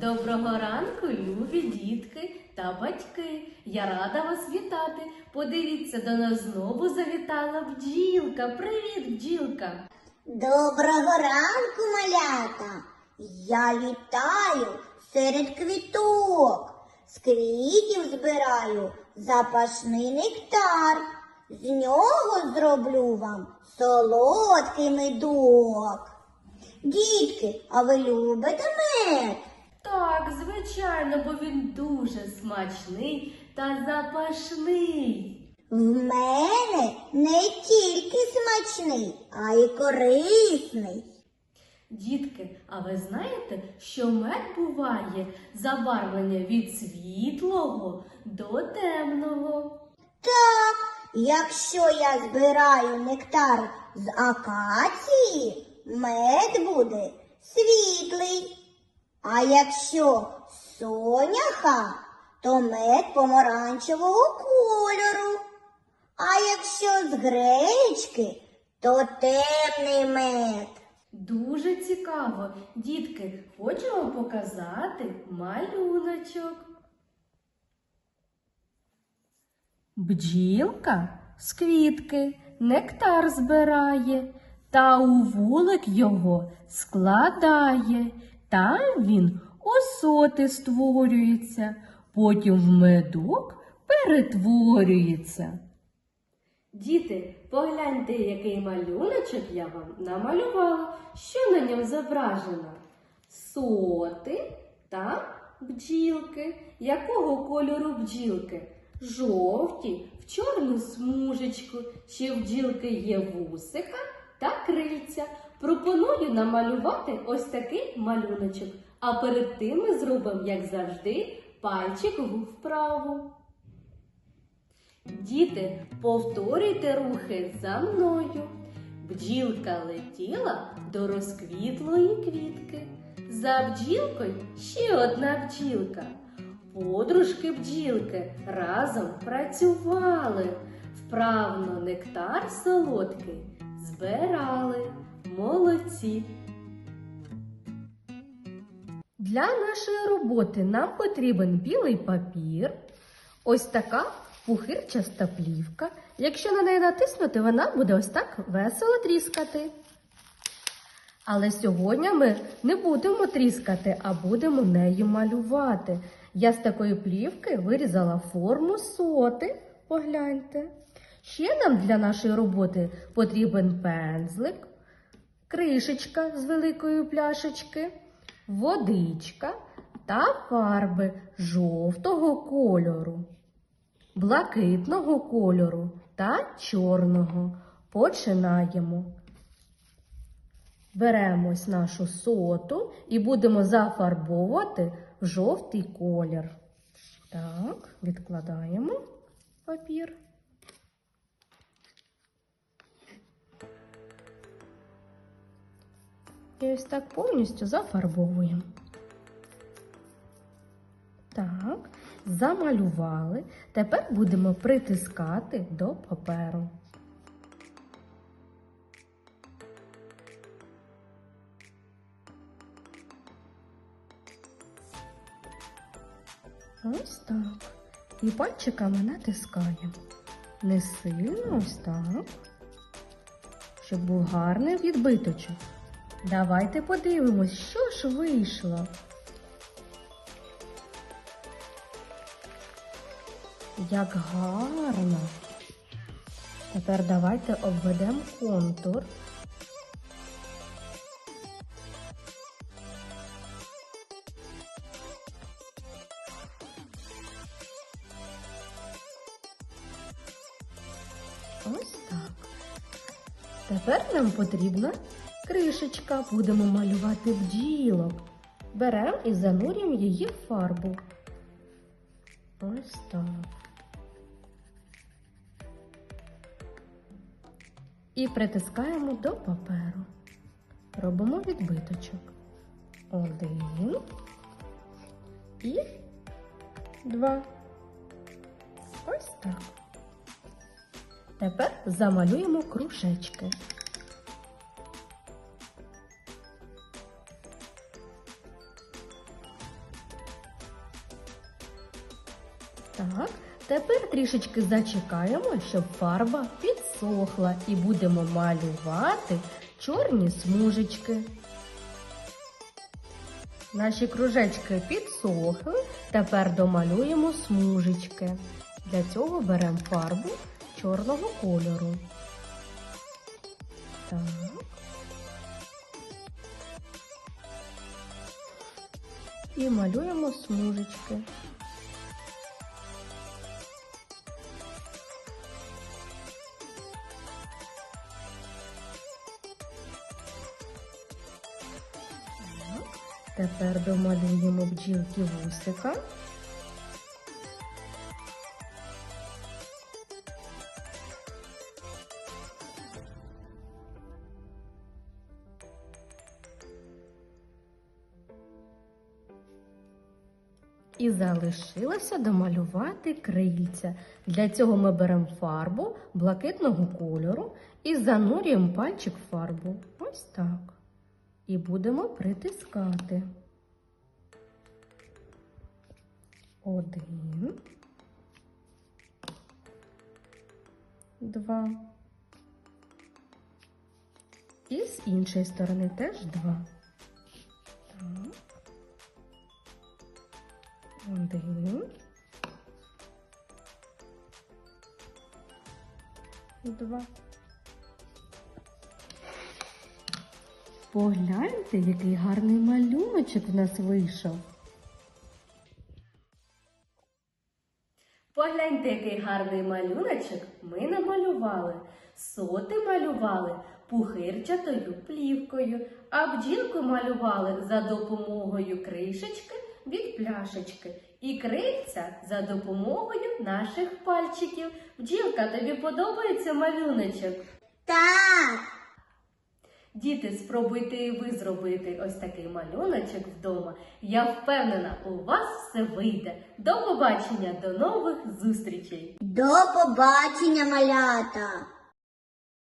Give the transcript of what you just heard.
Доброго ранку, любі дітки та батьки. Я рада вас вітати. Подивіться, до нас знову завітала бджілка. Привіт, бджілка! Доброго ранку, малята! Я літаю серед квіток, з квітів збираю запашний нектар. З нього зроблю вам солодкий медок. Дітки, а ви любите мед? Так, звичайно, бо він дуже смачний та запашний. В мене не тільки смачний, а й корисний. Дітки, а ви знаєте, що мед буває забарвлення від світлого до темного? Так, якщо я збираю нектар з акації, мед буде світлий. А якщо соняха, то мед помаранчевого кольору. А якщо з гречки, то темний мед. Дуже цікаво. Дітки, хочу вам показати малюночок. Бджілка з квітки нектар збирає, та у вулик його складає. Там він осоти створюється, потім в медок перетворюється. Діти, погляньте, який малюночок я вам намалювала, що на ньому зображено. Соти та бджілки. Якого кольору бджілки? Жовті, в чорну смужечку. Ще в бджілки є вусика та крильця. Пропоную намалювати ось такий малюночок. А перед тим ми зробимо, як завжди, пальчик вправо. Діти, повторюйте рухи за мною. Бджілка летіла до розквітлої квітки. За бджілкою ще одна бджілка. Подружки бджілки разом працювали, вправно нектар солодкий збирали. Молодці. Для нашої роботи нам потрібен білий папір, ось така пухирчаста плівка. Якщо на неї натиснути, вона буде ось так весело тріскати. Але сьогодні ми не будемо тріскати, а будемо нею малювати. Я з такої плівки вирізала форму соти. Погляньте. Ще нам для нашої роботи потрібен пензлик, кришечка з великої пляшечки, водичка та фарби жовтого кольору, блакитного кольору та чорного. Починаємо. Беремо ось нашу соту і будемо зафарбовувати в жовтий колір. Так, відкладаємо папір. І ось так повністю зафарбовуємо. Так, замалювали. Тепер будемо притискати до паперу. Ось так. І пальчиками натискаємо. Не сильно ось так. Щоб був гарний відбиточок. Давайте подивимось, що ж вийшло. Як гарно. Тепер давайте обведемо контур. Ось так. Тепер нам потрібна кришечка. Будемо малювати бджілок. Беремо і занурюємо її в фарбу. Ось так. І притискаємо до паперу. Робимо відбиточок. Один і два. Ось так. Тепер замалюємо кружечки. Так, тепер трішечки зачекаємо, щоб фарба підсохла і будемо малювати чорні смужечки. Наші кружечки підсохли, тепер домалюємо смужечки. Для цього беремо фарбу чорного кольору. Так. І малюємо смужечки. Тепер домалюємо бджілки вусика. І залишилося домалювати крильця. Для цього ми беремо фарбу блакитного кольору і занурюємо пальчик в фарбу. Ось так. І будемо притискати. Один. Два. І з іншої сторони теж два. Так. Один. Два. Погляньте, який гарний малюночок в нас вийшов. Погляньте, який гарний малюночок ми намалювали. Соти малювали пухирчатою плівкою, а бджілку малювали за допомогою кришечки від пляшечки і крильця за допомогою наших пальчиків. Бджілка, тобі подобається малюночок? Так, Діти, спробуйте і ви зробити ось такий малюночок вдома. Я впевнена, у вас все вийде. До побачення, до нових зустрічей! до побачення, малята!